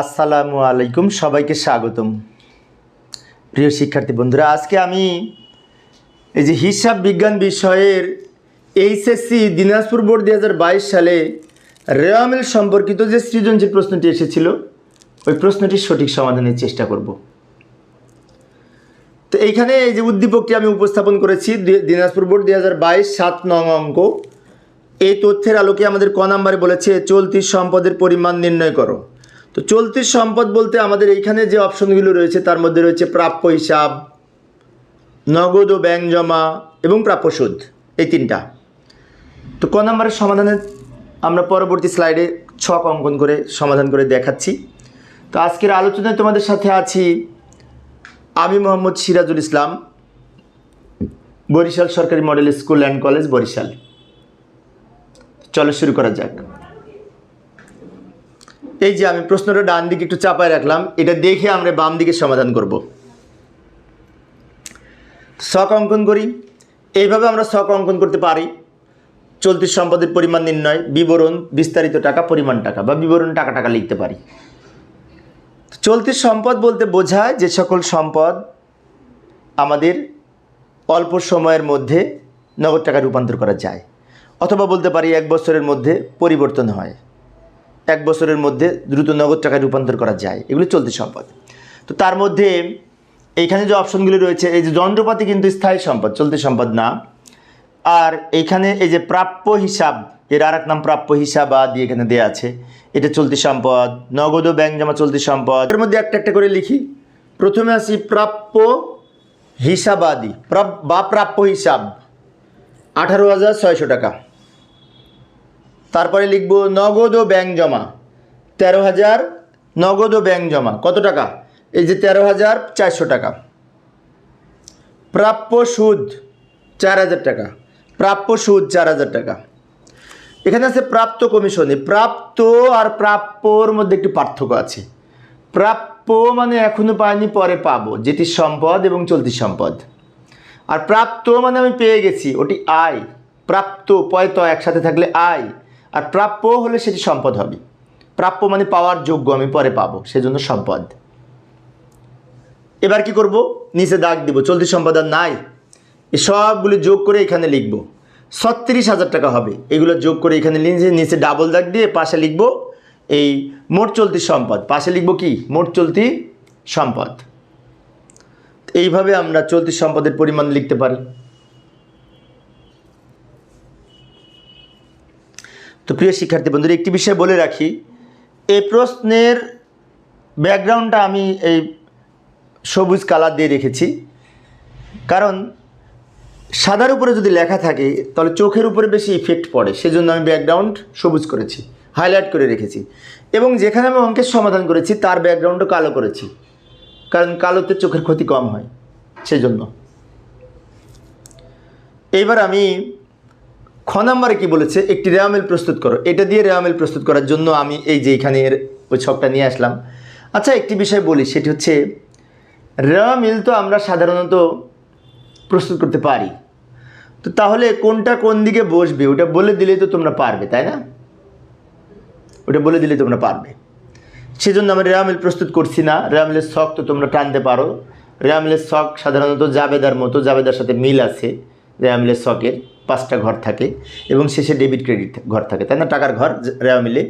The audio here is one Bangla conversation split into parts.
আসসালামু আলাইকুম, সবাইকে স্বাগতম। প্রিয় শিক্ষার্থী বন্ধুরা, আজকে আমি এই যে হিসাব বিজ্ঞান বিষয়ের এইচএসসি দিনাজপুর বোর্ড দুই হাজার বাইশ সালে রেওয়ামিল সম্পর্কিত যে সৃজনশীল প্রশ্নটি এসেছিল, ওই প্রশ্নটির সঠিক সমাধানের চেষ্টা করব। তো এইখানে এই যে উদ্দীপকটি আমি উপস্থাপন করেছি দিনাজপুর বোর্ড দুই হাজার বাইশ সাত নং অঙ্ক। এই তথ্যের আলোকে আমাদের ক নাম্বারে বলেছে, চলতি সম্পদের পরিমাণ নির্ণয় করো। তো চলতি সম্পদ বলতে আমাদের এইখানে যে অপশনগুলো রয়েছে, তার মধ্যে রয়েছে প্রাপ্য হিসাব, নগদ ও ব্যাংক জমা এবং প্রাপ্য সুদ, এই তিনটা। তো ক নাম্বারের সমাধানে আমরা পরবর্তী স্লাইডে ছক অঙ্কন করে সমাধান করে দেখাচ্ছি। তো আজকের আলোচনায় তোমাদের সাথে আছি আমি মোহাম্মদ সিরাজুল ইসলাম, বরিশাল সরকারি model school and college Barishal. চলো শুরু করা যাক। এই যে আমি প্রশ্নটা ডান দিকে একটু চাপায় রাখলাম, এটা দেখে আমরা বাম দিকে সমাধান করব। শখ অঙ্কন করি। এইভাবে আমরা শখ অঙ্কন করতে পারি। চলতি সম্পদের পরিমাণ নির্ণয়, বিবরণ, বিস্তারিত টাকা, পরিমাণ টাকা বা বিবরণ টাকা টাকা লিখতে পারি। চলতি সম্পদ বলতে বোঝায় যে সকল সম্পদ আমাদের অল্প সময়ের মধ্যে নগদ টাকা রূপান্তর করা যায়। অথবা বলতে পারি এক বছরের মধ্যে পরিবর্তন হয়। এক বছরের মধ্যে দ্রুত নগদ টাকায় রূপান্তর করা যায়। এগুলো চলতি সম্পদ। তো তার মধ্যে এইখানে যে অপশনগুলি রয়েছে, এই যে যন্ত্রপাতি কিন্তু স্থায়ী সম্পদ, চলতি সম্পদ না। আর এইখানে এই যে প্রাপ্য হিসাব, এর আর এক নাম প্রাপ্য হিসাব আদি এখানে দেওয়া আছে। এটা চলতি সম্পদ, নগদ ও ব্যাংক জমা চলতি সম্পদ। এর মধ্যে একটা একটা করে লিখি। প্রথমে আসি প্রাপ্য হিসাবাদি প্রাপ- বা প্রাপ্য হিসাব। আঠারো হাজার ছয়শো টাকা। তারপরে লিখব নগদ ও ব্যাংক জমা। তেরো হাজার নগদ ও ব্যাংক জমা। কত টাকা? এই যে তেরো হাজার চারশো টাকা। প্রাপ্য সুদ চার হাজার টাকা। প্রাপ্য সুদ চার হাজার টাকা। এখানে আছে প্রাপ্ত কমিশনে। প্রাপ্ত আর প্রাপ্যর মধ্যে একটি পার্থক্য আছে। প্রাপ্য মানে এখনও পাইনি, পরে পাবো। যেটি সম্পদ এবং চলতি সম্পদ। আর প্রাপ্ত মানে আমি পেয়ে গেছি। ওটি আয়। প্রাপ্ত, পয়ত, একসাথে থাকলে আয়। আর প্রাপ্য হলে সেটি সম্পদ হবে। প্রাপ্য মানে পাওয়ার যোগ্য, আমি পরে পাবো, সেজন্য সম্পদ। এবার কি করব? নিচে দাগ দিব, চলতি সম্পদ আর নাই। এই সবগুলো যোগ করে এখানে লিখব। ছত্রিশ হাজার টাকা হবে। এগুলো যোগ করে এখানে নিচে নিচে ডাবল দাগ দিয়ে পাশে লিখব এই মোট চলতি সম্পদ। পাশে লিখব কি? মোট চলতি সম্পদ। এইভাবে আমরা চলতি সম্পদের পরিমাণ লিখতে পারি। তো প্রিয় শিক্ষার্থী বন্ধুরা, একটি বিষয় বলে রাখি, এই প্রশ্নের ব্যাকগ্রাউন্ডটা আমি এই সবুজ কালার দিয়ে রেখেছি। কারণ সাদার উপরে যদি লেখা থাকে, তাহলে চোখের উপরে বেশি ইফেক্ট পড়ে, সেজন্য আমি ব্যাকগ্রাউন্ড সবুজ করেছি হাইলাইট করে রেখেছি। এবং যেখানে আমি অঙ্কের সমাধান করেছি, তার ব্যাকগ্রাউন্ডও কালো করেছি, কারণ কালোতে চোখের ক্ষতি কম হয়, সেজন্য। এইবার আমি খ নাম্বারে কি বলেছে? একটি রেওয়ামিল প্রস্তুত করো। এটা দিয়ে রেওয়ামিল প্রস্তুত করার জন্য আমি এই যে এখানে এর ওই ছকটা নিয়ে আসলাম। আচ্ছা একটি বিষয় বলি, সেটি হচ্ছে রেওয়ামিল তো আমরা সাধারণত প্রস্তুত করতে পারি। তো তাহলে কোনটা কোন দিকে বসবে? ওটা বলে দিলেই তো তোমরা পারবে, তাই না? ওটা বলে দিলে তোমরা পারবে। সেজন্য আমি রেওয়ামিল প্রস্তুত করছি না। রেওয়ামিলের শখ তো তোমরা টানতে পারো। রেওয়ামিলের শখ সাধারণত জাবেদার মতো, জাবেদার সাথে মিল আছে রেওয়ামিলের শখের পাঁচটা ঘর থাকে এবং শেষে ডেবিট ক্রেডিট ঘর থাকে। তাই না? টাকার ঘর, রেওয়া মিলে।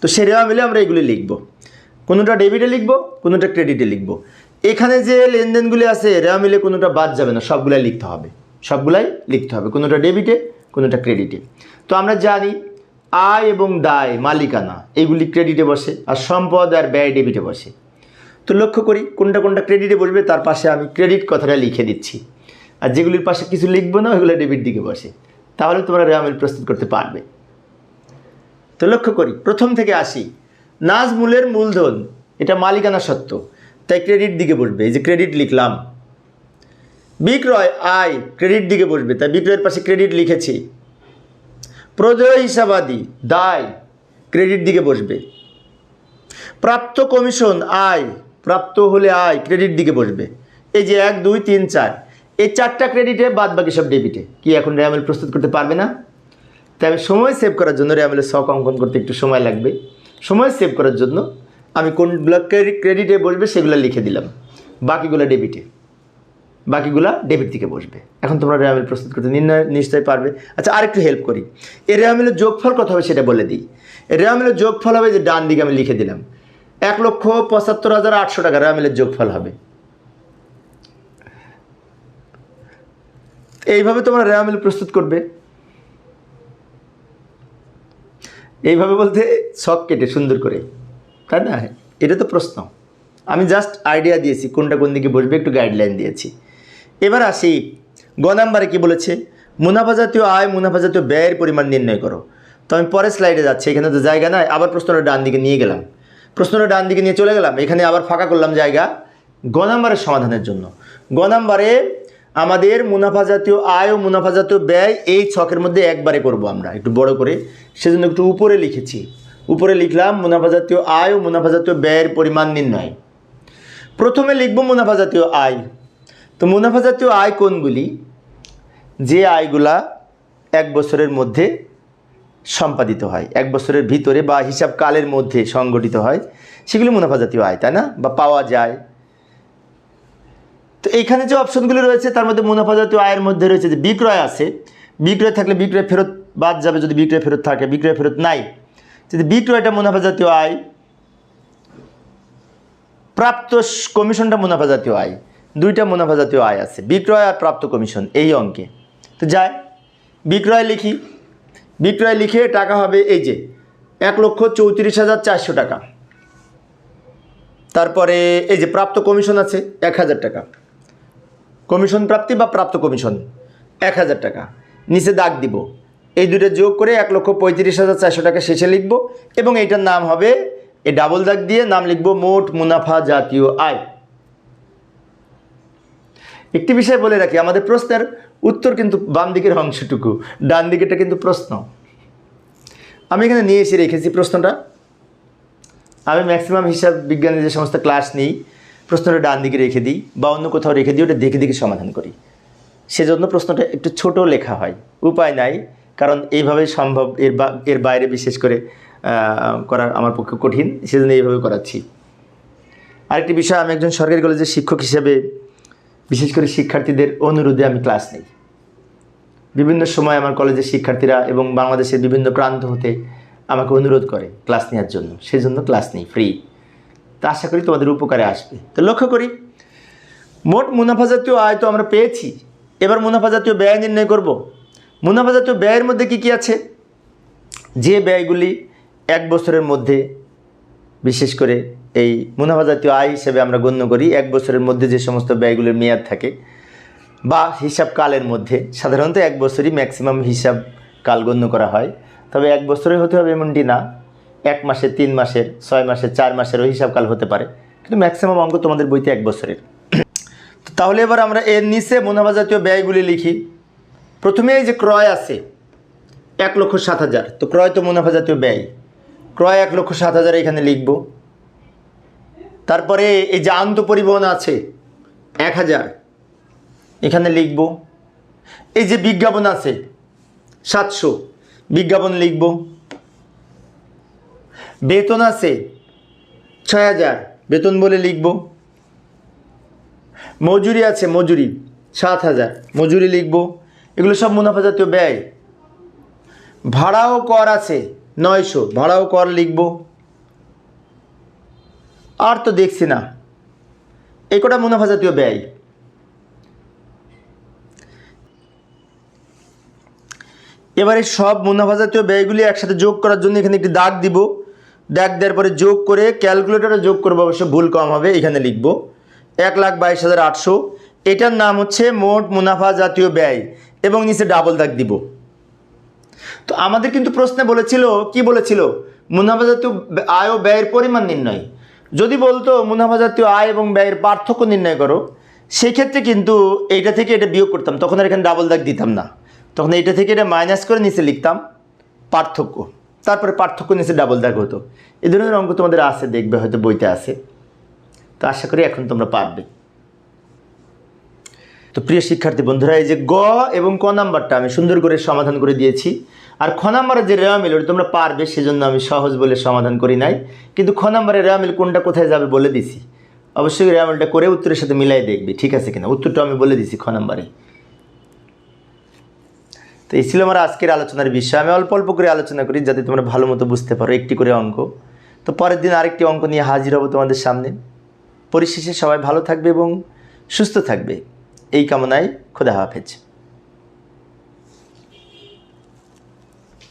তো সেই রেওয়ামিলে আমরা এগুলি লিখব। কোনোটা ডেবিটে লিখব, কোনোটা ক্রেডিটে লিখব। এখানে যে লেনদেনগুলি আছে, রেওয়া মিলে কোনোটা বাদ যাবে না, সবগুলাই লিখতে হবে। সবগুলাই লিখতে হবে, কোনোটা ডেবিটে কোনোটা ক্রেডিটে তো আমরা জানি আয় এবং দায়, মালিকানা, এগুলি ক্রেডিটে বসে আর সম্পদ আর ব্যয় ডেবিটে বসে। তো লক্ষ্য করি কোনটা কোনটা ক্রেডিটে বসবে, তার পাশে আমি ক্রেডিট কথাটা লিখে দিচ্ছি। আর যেগুলির পাশে কিছু লিখব না, ওইগুলো ডেবিট দিকে বসে। তাহলে তোমরা রেওয়ামিল প্রস্তুত করতে পারবে। তো লক্ষ্য করি, প্রথম থেকে আসি। নাজমূলের মূলধন, এটা মালিকানা সত্ত্ব তাই ক্রেডিট দিকে বসবে, এই যে ক্রেডিট লিখলাম। বিক্রয়, আয় ক্রেডিট দিকে বসবে, তাই বিক্রয়ের পাশে ক্রেডিট লিখেছি। প্রদেয় হিসাবাদি, দায় ক্রেডিট দিকে বসবে। প্রাপ্ত কমিশন আয়, প্রাপ্ত হলে আয় ক্রেডিট দিকে বসবে। এই যে এক, দুই, তিন, চার এই চারটা ক্রেডিটে বাদ বাকি সব ডেবিটে কি এখন রেয়ামেল প্রস্তুত করতে পারবে না? তাই আমি সময় সেভ করার জন্য রেয়ামেলের শখ অঙ্কন করতে একটু সময় লাগবে। সময় সেভ করার জন্য আমি কোন কোনগুলো ক্রেডিটে বসবে সেগুলো লিখে দিলাম। বাকিগুলো ডেবিটে বাকিগুলা ডেবিট থেকে বসবে। এখন তোমরা রেয়ামিল প্রস্তুত করতে নির্ণয় নিশ্চয়ই পারবে। আচ্ছা আরেকটু হেল্প করি। এই রেয়ামিলের যোগফল কত হবে সেটা বলে দিই। রেয়ামিলের যোগফল হবে যে ডান দিকে আমি লিখে দিলাম। এক লক্ষ পঁচাত্তর হাজার আটশো টাকা রেয়ামিলের যোগফল হবে। এইভাবে তোমরা রেয়ামিল প্রস্তুত করবে? এইভাবে বলতে শখ কেটে সুন্দর করে, তাই না? এটা তো প্রশ্ন। আমি জাস্ট আইডিয়া দিয়েছি, কোনটা কোন দিকে বসবে, একটু গাইডলাইন দিয়েছি। এবার আসি, গ নাম্বারে কি বলেছে? মুনাফা জাতীয় আয় মুনাফা জাতীয় ব্যয়ের পরিমাণ নির্ণয় করো। তো আমি পরের স্লাইডে যাচ্ছি, এখানে তো জায়গা নাই, আবার প্রশ্নটা ডান দিকে নিয়ে গেলাম। প্রশ্নটা ডান দিকে নিয়ে চলে গেলাম, এখানে আবার ফাঁকা করলাম জায়গা, গ নাম্বারের সমাধানের জন্য। গ নাম্বারে আমাদের মুনাফা জাতীয় আয় ও মুনাফা জাতীয় ব্যয় এই ছকের মধ্যে একবারে করব আমরা, একটু বড় করে। সেজন্য একটু উপরে লিখেছি। উপরে লিখলাম, মুনাফা জাতীয় আয় ও মুনাফা জাতীয় ব্যয়ের পরিমাণ নির্ণয়। প্রথমে লিখব মুনাফা জাতীয় আয়। তো মুনাফা জাতীয় আয় কোনগুলি? যে আয়গুলা এক বছরের মধ্যে সম্পাদিত হয়, এক বছরের ভিতরে বা হিসাব কালের মধ্যে সংগঠিত হয়, সেগুলি মুনাফা জাতীয় আয়, তাই না? বা পাওয়া যায়। তো এইখানে যে অপশনগুলি রয়েছে, তার মধ্যে মুনাফা জাতীয় আয়ের মধ্যে রয়েছে যে বিক্রয় আছে। বিক্রয় থাকলে বিক্রয় ফেরত বাদ যাবে যদি বিক্রয় ফেরত থাকে, বিক্রয় ফেরত নাই। যদি বিক্রয়টা মুনাফা জাতীয় আয়, প্রাপ্ত কমিশনটা মুনাফা জাতীয় আয়, দুইটা মুনাফা জাতীয় আয় আছে, বিক্রয় আর প্রাপ্ত কমিশন, এই অঙ্কে। তো যায় বিক্রয় লিখি। বিক্রয় লিখে টাকা হবে এই যে এক লক্ষ চৌত্রিশ হাজার চারশো টাকা। তারপরে এই যে প্রাপ্ত কমিশন আছে, এক হাজার টাকা। কমিশন প্রাপ্তি বা প্রাপ্ত কমিশন? এক হাজার টাকা। নিচে দাগ দিব। এই দুটো যোগ করে এক লক্ষ পঁয়ত্রিশ হাজার চারশো টাকা শেষে লিখব এবং এইটার নাম হবে, এই ডাবল দাগ দিয়ে নাম লিখব মোট মুনাফা জাতীয় আয়। একটি বিষয় বলে রাখি, আমাদের প্রশ্নের উত্তর কিন্তু বাম দিকের অংশটুকু, ডান দিকেরটা কিন্তু প্রশ্ন। আমি এখানে নিয়ে এসে রেখেছি প্রশ্নটা। আমি ম্যাক্সিমাম হিসাব বিজ্ঞানের যে সমস্ত ক্লাস নিই প্রশ্নটা ডান দিকে রেখে দিই বা অন্য কোথাও রেখে দিই, ওটা দেখে দেখে সমাধান করি। সেজন্য প্রশ্নটা একটু ছোট লেখা হয়। উপায় নাই, কারণ এইভাবে সম্ভব, এর বা, এর বাইরে বিশেষ করে করা আমার পক্ষে কঠিন, সেজন্য এইভাবে করাচ্ছি। আরেকটি বিষয়, আমি একজন সরকারি কলেজের শিক্ষক হিসেবে বিশেষ করে শিক্ষার্থীদের অনুরোধে আমি ক্লাস নেই। বিভিন্ন সময় আমার কলেজের শিক্ষার্থীরা এবং বাংলাদেশের বিভিন্ন প্রান্ত হতে আমাকে অনুরোধ করে ক্লাস নেওয়ার জন্য। সেজন্য ক্লাস নেই, ফ্রি। তা আশা করি তোমাদের উপকারে আসবে। তো লক্ষ্য করি, মোট মুনাফা জাতীয় আয় তো আমরা পেয়েছি। এবার মুনাফা জাতীয় ব্যয় নির্ণয় করব। মুনাফা জাতীয় ব্যয়ের মধ্যে কি কি আছে? যে ব্যয়গুলি এক বছরের মধ্যে, বিশেষ করে এই মুনাফা জাতীয় আয় হিসেবে আমরা গণ্য করি, এক বছরের মধ্যে যে সমস্ত ব্যয়গুলির মেয়াদ থাকে বা হিসাব কালের মধ্যে, সাধারণত এক বছরই ম্যাক্সিমাম হিসাব কাল গণ্য করা হয়। তবে এক বছরে হতে হবে এমনটি না। এক মাসের তিন মাসের, ছয় মাসের, চার মাসেরও হিসাবকাল হতে পারে। কিন্তু ম্যাক্সিমাম অঙ্ক তোমাদের বইতে এক বছরের। তাহলে এবার আমরা এর নিচে মুনাফা জাতীয় ব্যয়গুলি লিখি। প্রথমে এই যে ক্রয় আছে, এক লক্ষ সাত হাজার। তো ক্রয় তো মুনাফা জাতীয় ব্যয়। ক্রয় এক লক্ষ সাত হাজার এখানে লিখব। তারপরে এই যে আন্ত পরিবহন আছে, এক হাজার। এখানে লিখব। এই যে বিজ্ঞাপন আছে, সাতশো। বিজ্ঞাপন লিখব। বেতন আছে ছয় হাজার। বেতন বলে লিখব। মজুরি আছে, মজুরি, সাত হাজার। মজুরি লিখব। এগুলো সব মুনাফা জাতীয় ব্যয়। ভাড়াও কর আছে, নয়শো। ভাড়াও কর লিখব। আর তো দেখছি না। এই কটা মুনাফা জাতীয় ব্যয়। এবারে সব মুনাফা জাতীয় ব্যয়গুলি একসাথে যোগ করার জন্য এখানে একটি দাগ দিব। দাগ দেওয়ার পরে যোগ করে ক্যালকুলেটরে যোগ করব, অবশ্য ভুল কম হবে, এখানে লিখব। এক লাখ বাইশ হাজার আটশো। এটার নাম হচ্ছে মোট মুনাফা জাতীয় ব্যয়, এবং নিচে ডাবল দাগ দিব। তো আমাদের কিন্তু প্রশ্নে বলেছিল, কি বলেছিল? মুনাফা জাতীয় আয় ও ব্যয়ের পরিমাণ নির্ণয়। যদি বলতো মুনাফা জাতীয় আয় এবং ব্যয়ের পার্থক্য নির্ণয় করো, সেক্ষেত্রে কিন্তু এইটা থেকে এটা বিয়োগ করতাম, তখন আর এখানে ডাবল দাগ দিতাম না। তখন এইটা থেকে এটা মাইনাস করে নিচে লিখতাম পার্থক্য। তারপরে পার্থক্য নিচে ডাবল দাগ হতো। এই ধরনের অঙ্ক তোমাদের আছে, দেখবে, হয়তো বইতে আছে। তো আশা করি এখন তোমরা পারবে। তো প্রিয় শিক্ষার্থী বন্ধুরা, এই যে গ এবং ক নাম্বারটা আমি সুন্দর করে সমাধান করে দিয়েছি। আর খ নাম্বারে যে রেওয়ামিল ওটা তোমরা পারবে, সেজন্য আমি সহজ বলে সমাধান করি নাই। কিন্তু খ নাম্বারে রেওয়ামিল কোনটা কোথায় যাবে বলে দিছি। অবশ্যই রেওয়ামিলটা করে উত্তরের সাথে মিলাই দেখবি, ঠিক আছে কিনা? উত্তরটা আমি বলে দিছি খ নাম্বারে তো এই ছিল আমার আজকের আলোচনার বিষয়। আমি অল্প অল্প করে আলোচনা করি যাতে তোমরা ভালো মতো বুঝতে পারো একটি করে অঙ্ক। তো পরের দিন আরেকটি অঙ্ক নিয়ে হাজির হব তোমাদের সামনে। পরিশেষে সবাই ভালো থাকবে এবং সুস্থ থাকবে। এই কামনায় খোদা হাফেজ।